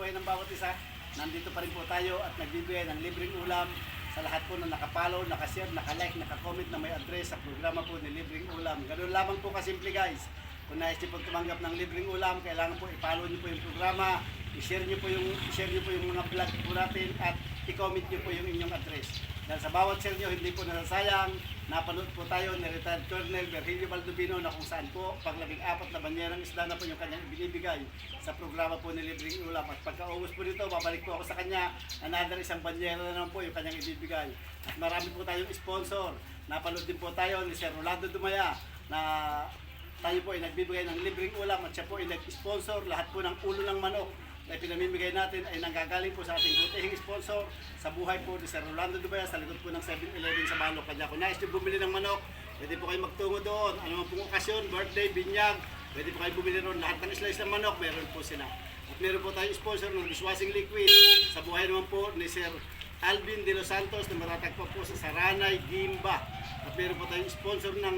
buhay ng bawat isa. Nandito pa rin po tayo at nagbibigay ng libreng ulam sa lahat po na nakapollow, nakashare, nakalike, nakakomment na may address sa programa po ni Libreng Ulam. Ganun lamang po kasimple guys. Kung nais niyo po tumanggap ng libreng ulam, kailangan po i-follow niyo po yung programa, i-share niyo po yung i-share niyo po yung mga vlog po natin at i-comment niyo po yung inyong address. Dahil sa bawat share niyo, hindi po nasasayang. Napanood po tayo ni retired Colonel Virgilio Baldovino na kung saan po paglabing apat na banyerang isda na po yung kanyang binibigay sa programa po ni Libreng Ulam. At pagkaubos po nito, babalik po ako sa kanya. Another isang banyera na naman po yung kanyang ibibigay. At marami po tayong sponsor. Napanood din po tayo ni Sir Rolando Dumaya na tayo po ay nagbibigay ng libreng ulam at siya po ay nag-sponsor lahat po ng ulo ng manok na pinamimigay natin ay nanggagaling po sa ating butihing sponsor sa buhay po ni Sir Rolando Dubaya sa likod po ng 7-Eleven sa Balok. Kanya kung nais nyo bumili ng manok, pwede po kayo magtungo doon. Ano man pong okasyon, birthday, binyag, pwede po kayo bumili ron. Lahat ng slice ng manok, meron po sila. At meron po tayong sponsor ng dishwashing liquid sa buhay naman po ni Sir Alvin De Los Santos na matatagpo po sa Saranay, Gimba. At meron po tayong sponsor ng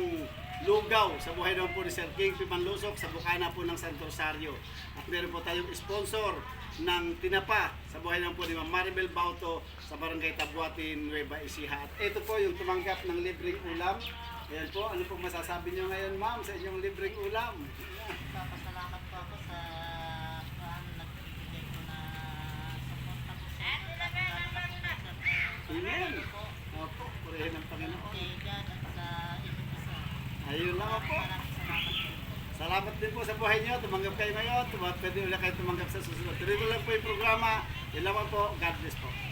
Lugaw sa buhay naman po ni Sir King Pimanlusok sa bukana po ng Santo Rosario. At meron po tayong sponsor ng Tinapa sa buhay naman po ni Ma'am Maribel Bauto sa Barangay Tabuatin, Nueva Ecija. At ito po yung tumanggap ng libreng ulam. Ayan po, ano po masasabi nyo ngayon ma'am sa inyong libreng ulam? Papasalamat po ako sa nagbibigay ko na suporta ko sa Amen. Opo, purihin ng Panginoon. kay God at sa. Ayun lang po. Salamat din po sa buhay nyo. Tumanggap kayo ngayon. Tumanggap pwede ulit kayo tumanggap sa susunod. Tuloy lang po yung programa. Yun lamang po. God bless po.